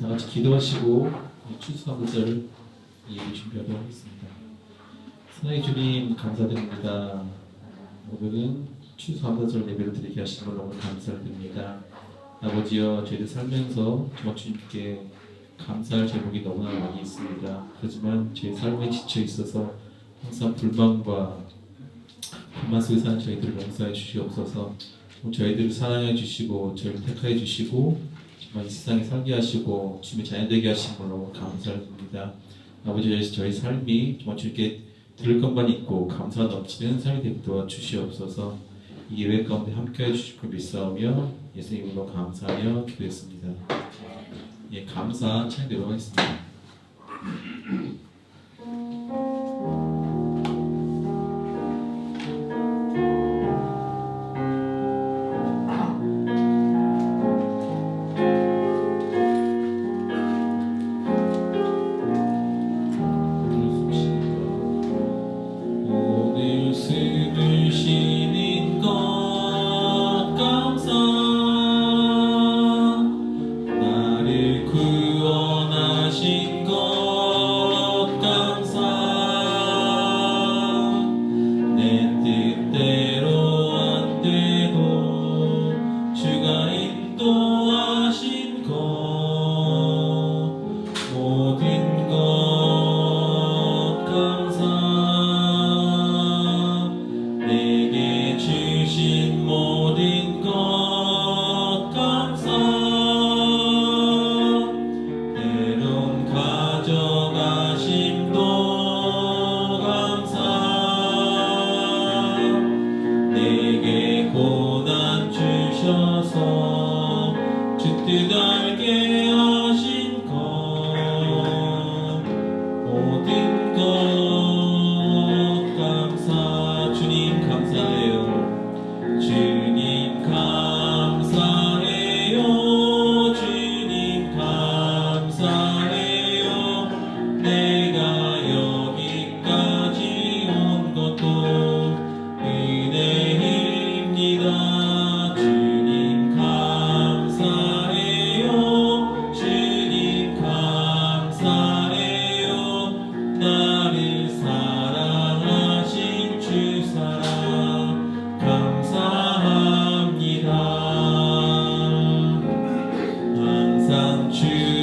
다 같이 기도하시고 추수감사절 예배 준비하도록 하겠습니다. 사랑의 주님 감사드립니다. 오늘은 추수감사절 예배를 드리게 하신 걸 너무 감사드립니다. 아버지여 저희들 살면서 정말 주님께 감사할 제목이 너무나 많이 있습니다. 하지만 제 삶에 지쳐 있어서 항상 불만과 불만 속에 사는 저희들을 용서해 주시옵소서. 저희들을 사랑해 주시고 저희를 택하여 주시고 이 세상에 살게 하시고 주님의 자녀되게 하신 걸 너무 감사드립니다. 아버지 저희, 삶이 정말 주님께 들을 것만 있고 감사 넘치는 삶이 되게 도와주시옵소서. 이 예배 가운데 함께해 주실 줄 믿사오며 예수님으로 감사하며 기도했습니다. 예, 감사 찬양 내려가겠습니다. 항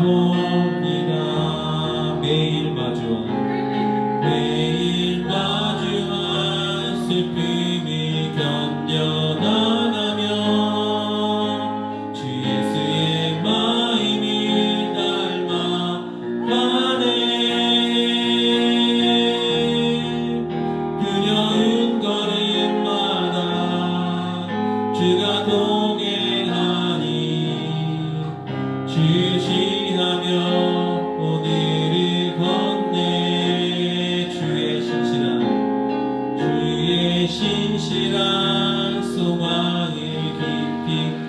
Lord.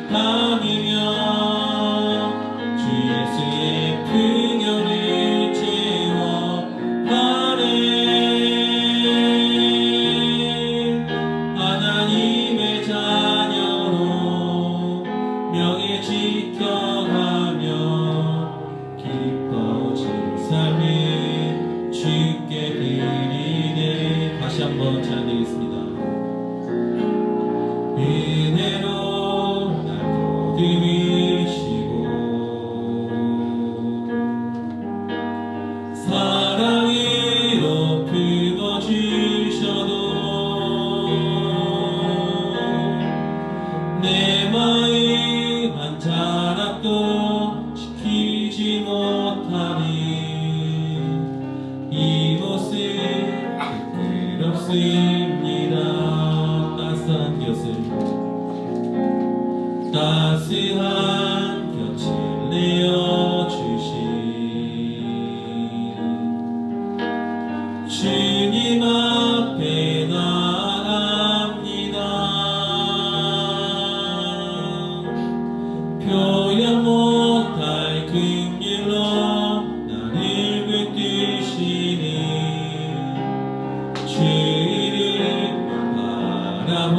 my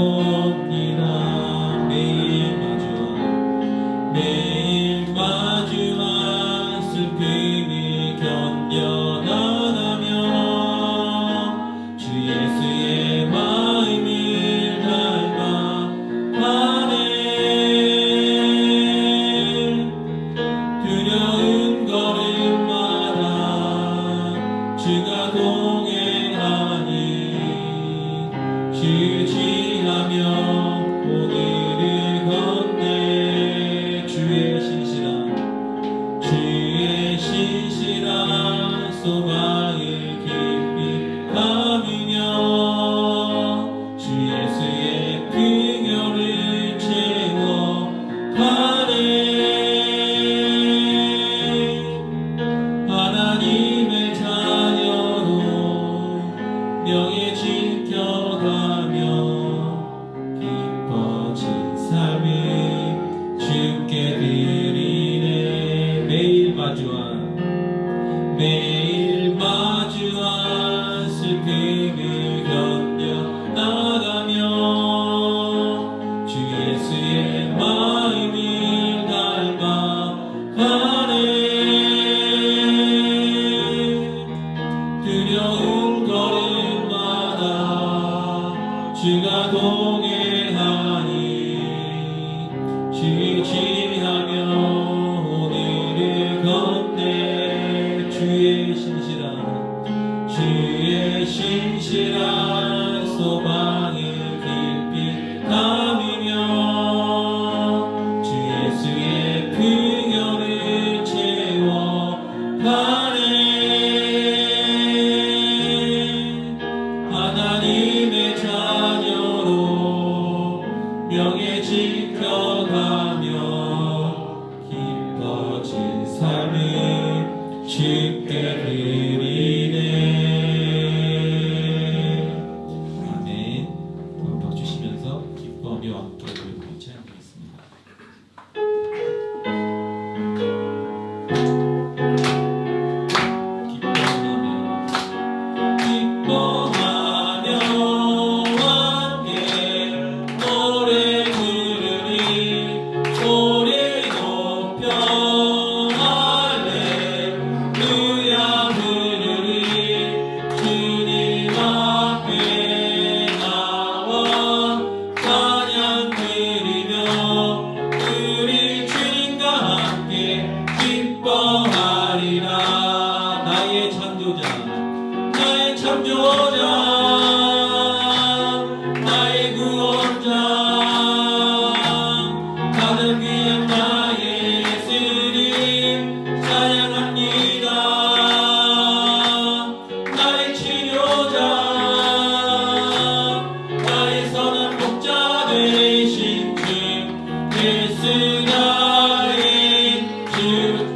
amor. 신실한 소망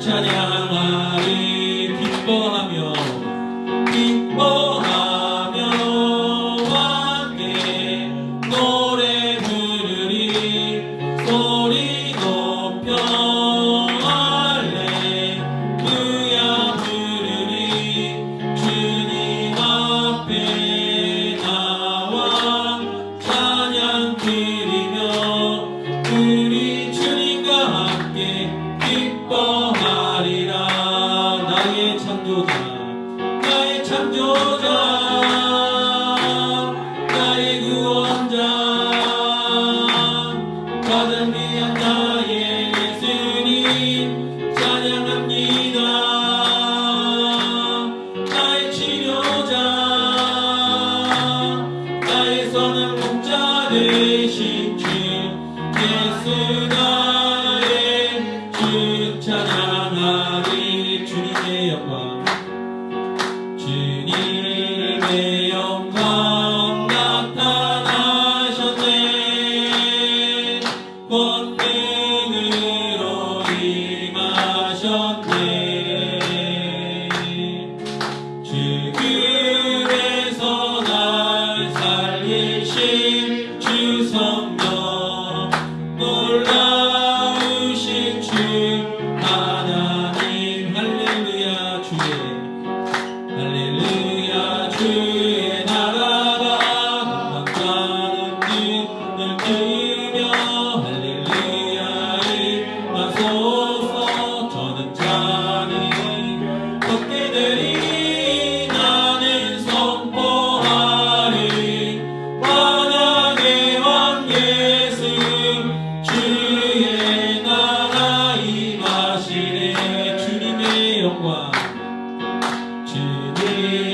Sa 啊 찬양합니다. 계실 주 성령. Amen.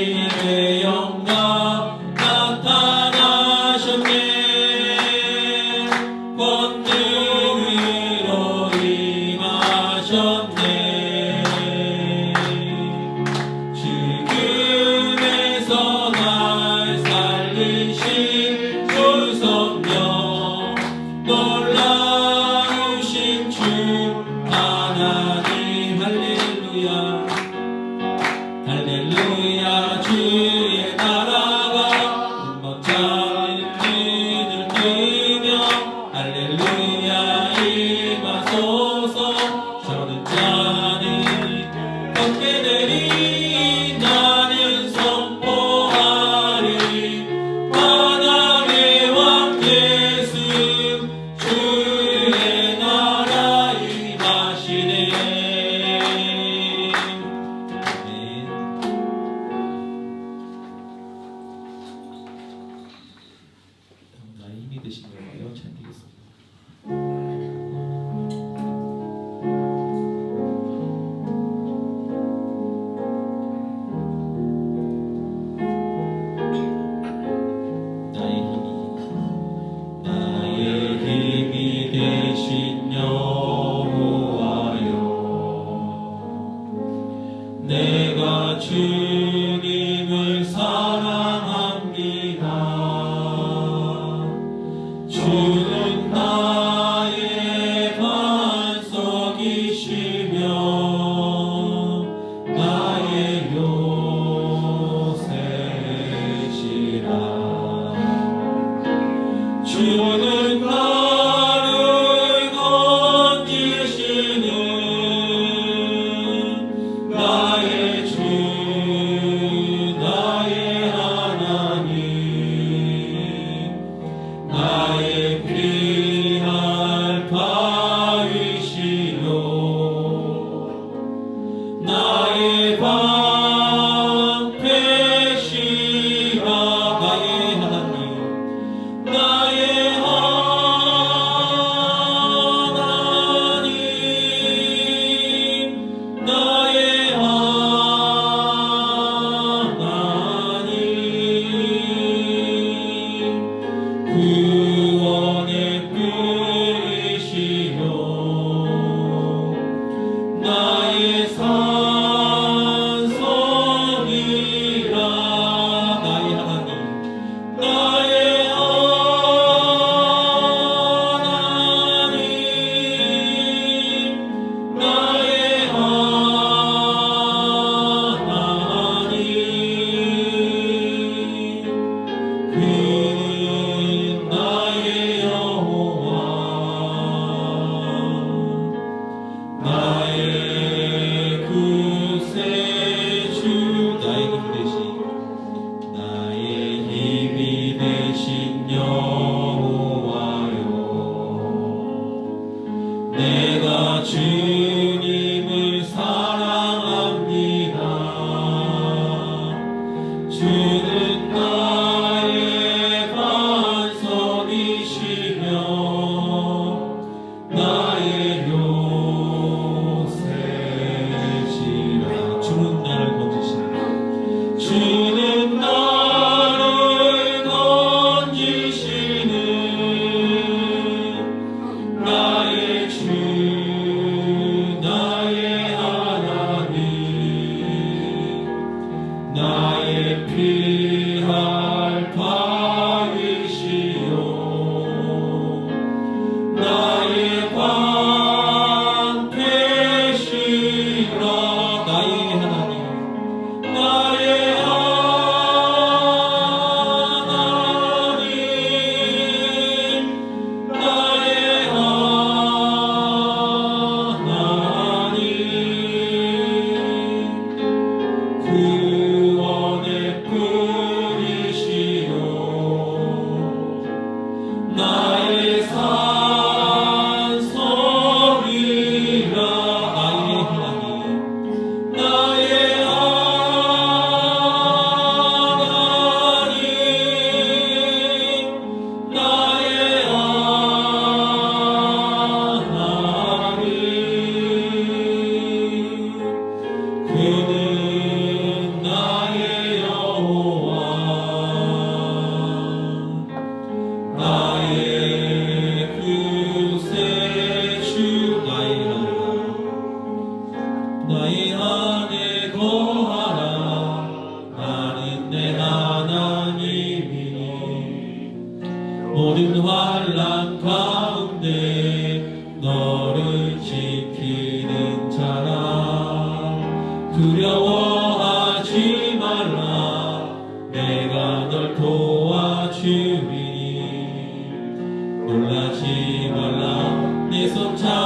One. 두지 말라 내가 널 도와주리니 놀라지 말라 네손잡